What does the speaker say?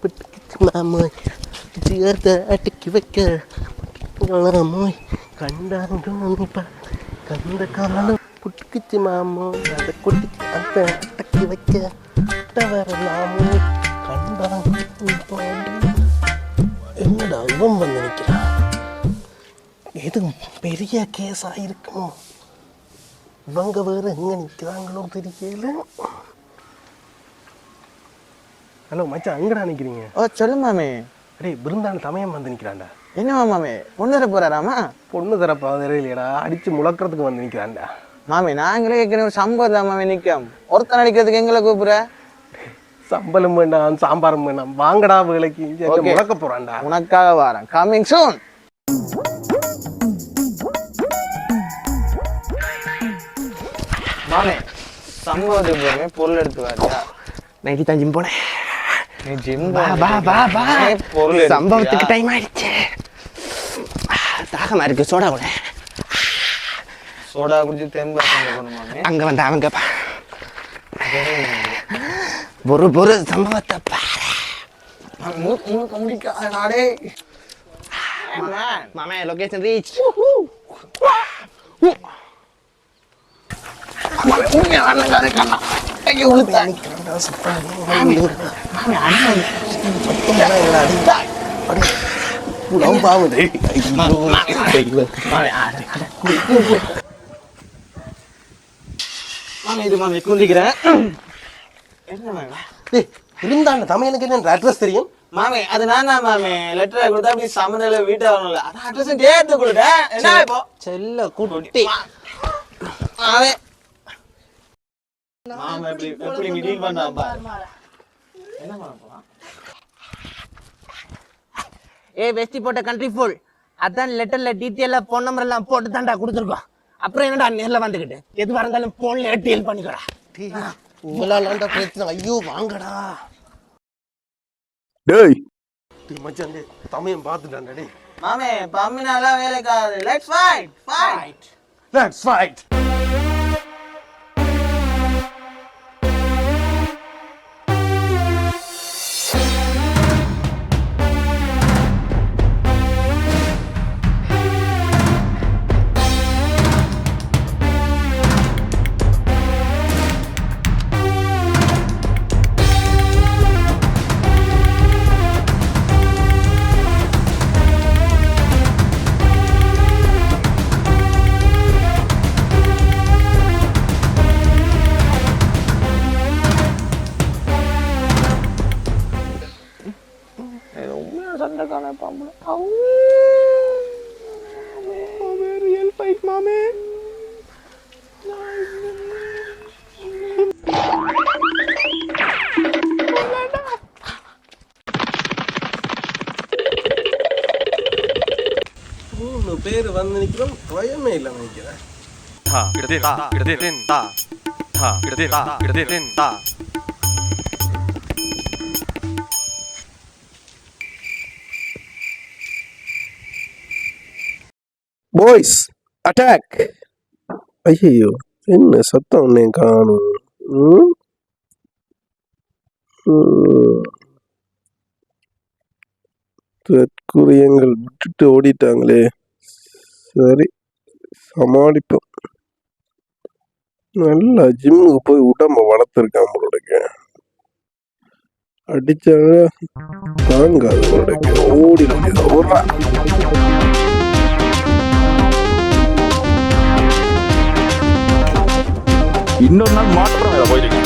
പിടിക്കണമോയ് ചേർത്ത് അടക്കി വെക്കളമോയ് കണ്ടാകും കണ്ട കാണും. അത് അടക്കി വെക്കാമോ പെരിയ ഇവങ്ക വേറെ എങ്ങനെ നിൽക്കുകയാണോ തിരികയില്ല ஹலோ மச்சான் அங்கடா நிற்கிறீங்க ஓ சொல்லு மாமே. டேய் பிருந்தான தமையம் வந்து நிற்கிறான்டா என்னவா மாமே பொண்ணு தர போறாராமா? பொண்ணு தரப்பா தெரியலையடா அடிச்சு முழக்கிறதுக்கு வந்து நிற்கிறான்டா மாமே நாங்களே ஏற்கனவே சம்பவம் தான் மாமே நிற்கும் ஒருத்தன் அடிக்கிறதுக்கு எங்களை கூப்பிடுற? சம்பளம் வேண்டாம் சாம்பாரும் வேண்டாம். வாங்கடா வேலைக்கு. முழக்க போறான்டா. உனக்காக வாரேன். கம்மிங் சூன் மாமே சம்பவத்துக்கு பொருள் எடுத்து வாரியா? நைட்டு தான் ஜிம் போனேன். சம்பவத்துக்கு டைம் ஆயிடுச்சு. தாகமா இருக்கு சோடா கூட. சோடா குடிச்சு தெம்பா அங்க வந்து அவங்க பா. பொறு பொறு சம்பவத்தை பாரு. உனக்கு முடிக்காத நாடே மாமே லொகேஷன் ரீச் மாமே இது மாமே குந்திக்கிறேன் என்ன மாமே இருந்தாண்ட தமிழனுக்கு என்ன அட்ரஸ் தெரியும் மாமே அது நானா மாமே லெட்டர் கொடுத்தா அப்படி சமநிலை வீட்டு வரணும்ல அதான் அட்ரஸ் சேர்த்து கொடுத்தேன் என்ன இப்போ செல்ல கூட்டி மாமே மாமே எப்படி எப்படி மீட்டிங் பண்ணாம்பா என்ன பண்ண போறான் ஏ வெஸ்டி போட்ட கண்ட்ரி ஃபுல் அதான் லெட்டர்ல டீட்டெயிலா ஃபோன் நம்பர் எல்லாம் போட்டு தான்டா கொடுத்துருக்கோம். அப்புறம் என்னடா நேர்ல வந்துக்கிட்டு எதுவா இருந்தாலும் போன்ல டீல் பண்ணிக்கடா. உங்களாலாண்டா பிரச்சனை ஐயோ வாங்கடா. டேய். டேய் மச்சான் டேய் தமையன் பார்த்துட்டான்டா டேய். மாமே பம்மினாலாம் வேலைக்காது let's fight fight let's fight மூணு பேர் வந்து நிற்கிறோம் பயமே இல்லை நினைக்கிறேன் பாய்ஸ் அட்டாக் ஐயோ என்ன சத்தம் ஒன்னே காணும் தற்குரியங்கள் தற்குறியங்கள் விட்டுட்டு ஓடிட்டாங்களே சரி சமாளிப்போம் நல்லா ஜிம்முக்கு போய் உடம்ப வளர்த்துருக்கான் போலக்கு அடிச்சாங்க தாங்காது போலக்கு ஓடி இன்னொரு நாள் மாற்றம் போயிருக்கு